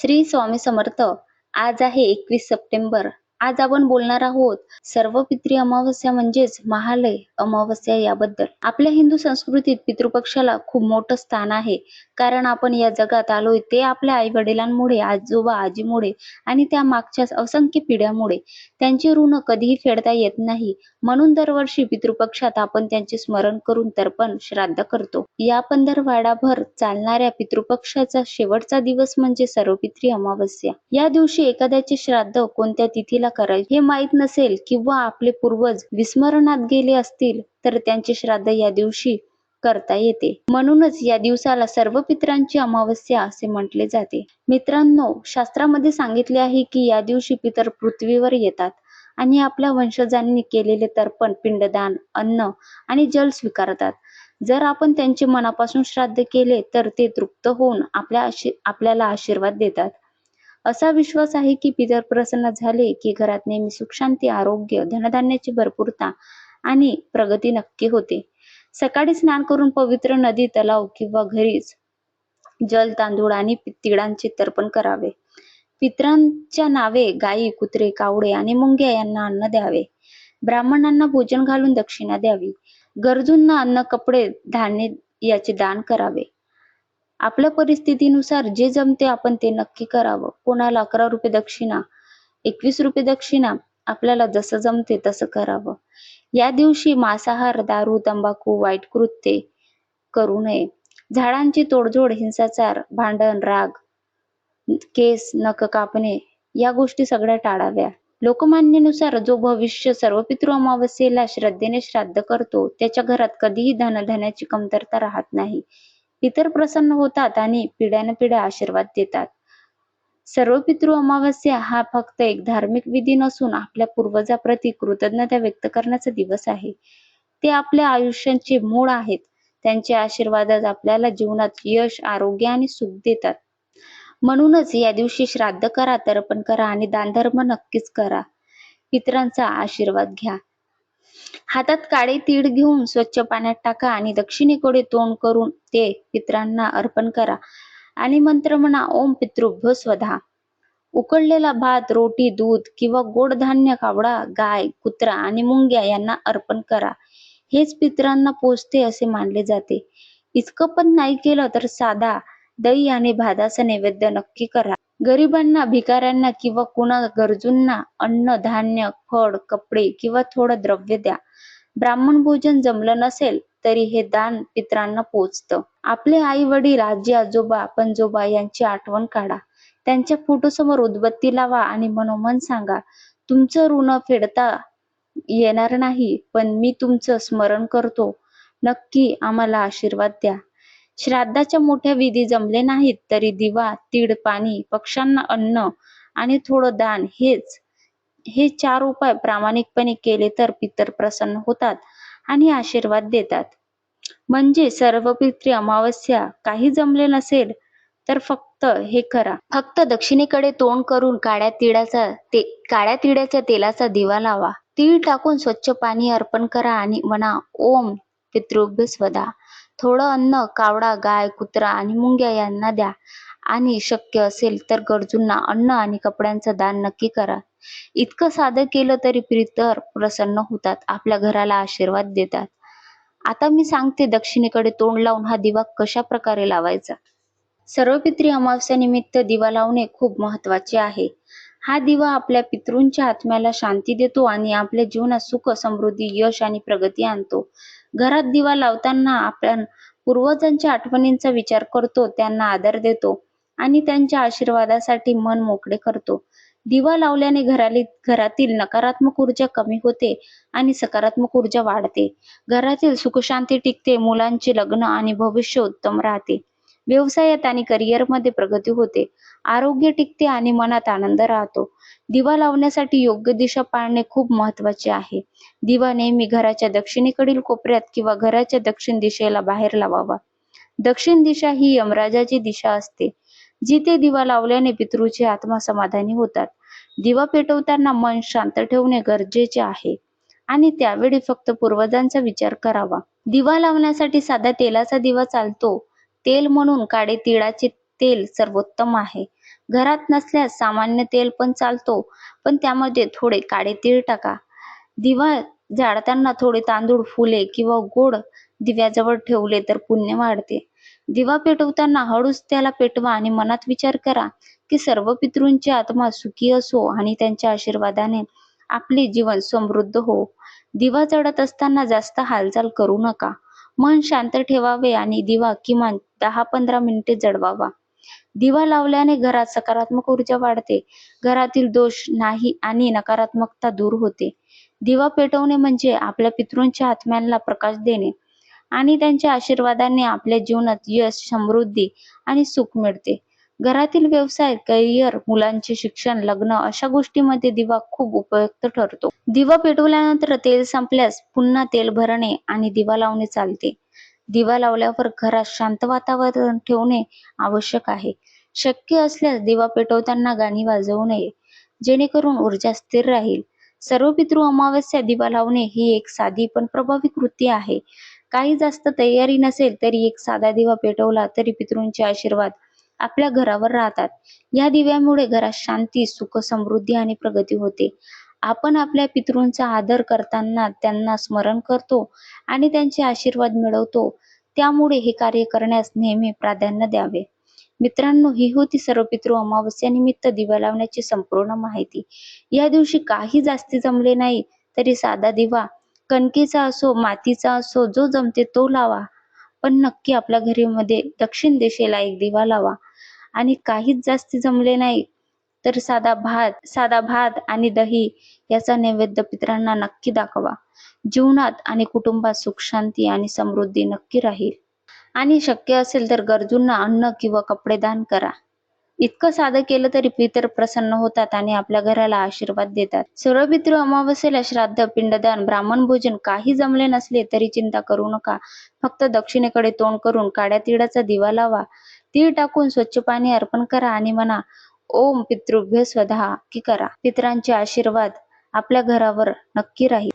श्री स्वामी समर्थ. आज आहे एकवीस सप्टेंबर. आज आपण बोलणार आहोत सर्व पितृ अमावस्या म्हणजेच महालय अमावस्या याबद्दल. आपल्या हिंदू संस्कृतीत पितृपक्षाला खूप मोठं स्थान आहे. कारण आपण या जगात आलोय ते आपल्या आई वडिलांमुळे आजोबा आजीमुळे आणि त्या मागच्या असंख्य पिढ्यामुळे. त्यांचे ऋण कधीही फेडता येत नाही. म्हणून दरवर्षी पितृपक्षात आपण त्यांचे स्मरण करून तर्पण श्राद्ध करतो. या पंधरवाडाभर चालणाऱ्या पितृपक्षाचा शेवटचा दिवस म्हणजे सर्वपित्री अमावस्या. या दिवशी एखाद्याचे श्राद्ध कोणत्या तिथीला करायचे हे माहीत नसेल किंवा आपले पूर्वज विस्मरणात गेले असतील तर त्यांचे श्राद्ध या दिवशी करता येते. म्हणूनच या दिवसाला सर्व पितरांची अमावस्या असे म्हटले जाते. मित्रांनो शास्त्रामध्ये सांगितले आहे की या दिवशी पितर पृथ्वीवर येतात आणि आपल्या वंशजांनी केलेले तर्पण पिंडदान अन्न आणि जल स्वीकारतात. जर आपण त्यांचे मनापासून श्राद्ध केले तर ते तृप्त होऊन आपल्या आपल्याला आशीर्वाद देतात. असा विश्वास आहे की पितर प्रसन्न झाले की घरात नेहमी सुख शांती आरोग्य धनधान्याची भरपूरता आणि प्रगती नक्की होते. सकाळी स्नान करून पवित्र नदी तलाव किंवा घरीच जल तांदूळ आणि तिळांचे तर्पण करावे. पितरांच्या नावे गायी कुत्रे कावडे आणि मुंग्या यांना अन्न द्यावे. ब्राह्मणांना भोजन घालून दक्षिणा द्यावी. गरजूंना अन्न कपडे धान्य याचे दान करावे. आपल्या परिस्थितीनुसार जे जमते आपण ते नक्की करावं. कोणाला अकरा रुपये दक्षिणा एकवीस रुपये दक्षिणा आपल्याला जसं जमते तसं करावं. या दिवशी मांसाहार दारू तंबाखू वाईट कृत्ये करू नये. झाडांची तोडजोड हिंसाचार भांडण राग केस नख कापणे या गोष्टी सगळ्या टाळाव्या. लोकमान्यनुसार जो भविष्य सर्व पितृ अमावस्येला श्रद्धेने श्राद्ध करतो त्याच्या घरात कधीही धनधान्याची कमतरता राहत नाही. पितर प्रसन्न होतात आणि पिढ्यानपिढ्या आशीर्वाद देतात. सर्व पितृ अमावस्या हा फक्त एक धार्मिक विधी नसून आपल्या पूर्वजाप्रती कृतज्ञता व्यक्त करण्याचा दिवस आहे. ते आपल्या आयुष्याचे मूळ आहेत. त्यांचे आशीर्वादच आपल्याला जीवनात यश आरोग्य आणि सुख देतात. म्हणूनच या दिवशी श्राद्ध करा तर्पण करा आणि दानधर्म नक्कीच करा. पितरांचा आशीर्वाद घ्या. हातात काळे तीळ घेऊन स्वच्छ पाण्यात टाका आणि दक्षिणेकडे तोंड करून ते पितरांना अर्पण करा. आणि मंत्र म्हणा ओम पितृभ्यो स्वधा. उकडलेला भात रोटी दूध किंवा गोड धान्य कावडा गाय कुत्रा आणि मुंग्या यांना अर्पण करा. हेच पितरांना पोचते असे मानले जाते. इतकं पण नाही केलं तर साधा दही आणि भाताचा नैवेद्य नक्की करा. गरिबांना भिकाऱ्यांना किंवा कुणा गरजूंना अन्न धान्य फळ कपडे किंवा थोडं द्रव्य द्या. ब्राह्मण भोजन जमलं नसेल तरी हे दान पित्रांना पोचतं. आपले आई वडील आजी आजोबा पणजोबा यांची आठवण काढा. त्यांच्या फोटोसमोर उदबत्ती लावा आणि मनोमन सांगा तुमचं ऋण फेडता येणार नाही पण मी तुमचं स्मरण करतो. नक्की आम्हाला आशीर्वाद द्या. श्राद्धाच्या मोठ्या विधी जमले नाहीत तरी दिवा तीळ पाणी पक्ष्यांना अन्न आणि थोडं दान हेच हे चार उपाय प्रामाणिकपणे केले तर पितर प्रसन्न होतात आणि आशीर्वाद देतात. म्हणजे सर्व पित्री अमावस्या काही जमले नसेल तर फक्त हे करा. फक्त दक्षिणेकडे तोंड करून काळ्या तिळाचा ते काळ्या तिळाच्या तेलाचा दिवा लावा. तीळ टाकून स्वच्छ पाणी अर्पण करा आणि म्हणा ओम पितृभ्य स्वदा थोडं अन्न कावडा गाय कुत्रा आणि मुंग्या यांना द्या. आणि शक्य असेल तर गरजूंना अन्न आणि कपड्यांचं दान नक्की करा. इतकं साधं केलं तरी प्रितर प्रसन्न होतात आपल्या घराला आशीर्वाद देतात. आता मी सांगते दक्षिणेकडे तोंड लावून हा दिवा कशा प्रकारे लावायचा. सर्व पित्री अमावस्यानिमित्त दिवा लावणे खूप महत्त्वाचे आहे. हा दिवा आपल्या पितृंच्या आत्म्याला शांती देतो आणि आपल्या जीवनात सुख समृद्धी यश आणि प्रगती आणतो. घरात दिवा लावताना आपण पूर्वजांच्या आठवणींचा विचार करतो त्यांना आदर देतो आणि त्यांच्या आशीर्वादासाठी मन मोकळे करतो. दिवा लावल्याने घराली घरातील नकारात्मक ऊर्जा कमी होते आणि सकारात्मक ऊर्जा वाढते. घरातील सुखशांती टिकते मुलांचे लग्न आणि भविष्य उत्तम राहते. व्यवसायात आणि करिअरमध्ये प्रगती होते. आरोग्य टिकते आणि मनात आनंद राहतो. दिवा लावण्यासाठी योग्य दिशा पाळणे खूप महत्त्वाचे आहे. दिवा नेहमी घराच्या दक्षिणेकडील कोपऱ्यात किंवा घराच्या दक्षिण दिशेला बाहेर लावावा. दक्षिण दिशा ही यमराजाची दिशा असते जिथे दिवा लावल्याने पितृचे आत्मा समाधानी होतात. दिवा पेटवताना मन शांत ठेवणे गरजेचे आहे आणि त्यावेळी फक्त पूर्वजांचा विचार करावा. दिवा लावण्यासाठी साधा तेलाचा दिवा चालतो. तेल म्हणून काळे तिळाचे तेल सर्वोत्तम आहे. घरात नसल्यास सामान्य तेल पण चालतो पण त्यामध्ये थोडे काळे तीळ टाका. दिवा जाळताना थोडे तांदूळ फुले किंवा गोड दिव्याजवळ ठेवले तर पुण्य वाढते. दिवा पेटवताना हळूच त्याला पेटवा आणि मनात विचार करा की सर्व पितृंची आत्मा सुखी असो आणि त्यांच्या आशीर्वादाने आपले जीवन समृद्ध हो. दिवा चढत असताना जास्त हालचाल करू नका. मन शांत ठेवावे आणि दिवा किमान दहा पंधरा मिनिटे जळवावा दिवा लावल्याने घरात सकारात्मक ऊर्जा वाढते. घरातील दोष नाही आणि नकारात्मकता दूर होते. दिवा पेटवणे म्हणजे आपल्या पितृंच्या आत्म्यांना प्रकाश देणे आणि त्यांच्या आशीर्वादाने आपल्या जीवनात यश समृद्धी आणि सुख मिळते. घरातील व्यवसाय करिअर मुलांचे शिक्षण लग्न अशा गोष्टींमध्ये दिवा खूप उपयुक्त ठरतो. दिवा पेटवल्यानंतर तेल संपल्यास पुन्हा तेल भरणे आणि दिवा लावणे चालते. दिवा लावल्यावर घरात शांत वातावरण ठेवणे आवश्यक आहे. शक्य असल्यास दिवा पेटवताना गाणी वाजवू नये जेणेकरून ऊर्जा स्थिर राहील. सर्व पितृ अमावस्या दिवा लावणे ही एक साधी पण प्रभावी कृती आहे. काही जास्त तयारी नसेल तरी एक साधा दिवा पेटवला तरी पितृंचे आशीर्वाद आपल्या घरावर राहतात. या दिव्यामुळे घरात शांती सुख समृद्धी आणि प्रगती होते. आपण आपल्या पितृंचा आदर करताना त्यांना स्मरण करतो आणि त्यांचे आशीर्वाद मिळवतो. त्यामुळे हे कार्य करण्यास नेहमी प्राधान्य द्यावे. मित्रांनो ही होती सर्व पितृ अमावस्यानिमित्त दिवा लावण्याची संपूर्ण माहिती. या दिवशी काही जास्ती जमले नाही तरी साधा दिवा कणकेचा असो मातीचा असो जो जमते तो लावा. पण नक्की आपल्या घरी मध्ये दक्षिण दिशेला एक दिवा लावा. आणि काहीच जास्ती जमले नाही तर साधा भात साधा भात आणि दही याचा नैवेद्य पितरांना नक्की दाखवा. जीवनात आणि कुटुंबात सुख शांती आणि समृद्धी नक्की राहील. आणि शक्य असेल तर गरजूंना अन्न किंवा कपडे दान करा. इतकं साधं केलं तरी पितर प्रसन्न होतात आणि आपल्या घराला आशीर्वाद देतात. सर्व पितृ अमावस्येला श्राद्ध पिंडदान ब्राह्मण भोजन काही जमले नसले तरी चिंता करू नका. फक्त दक्षिणेकडे तोंड करून काड्या तिळाचा दिवा लावा. तीळ टाकून स्वच्छ पाणी अर्पण करा आणि म्हणा ओम पितृभ्य स्वधा की करा. पितरांचे आशीर्वाद आपल्या घरावर नक्की राहील.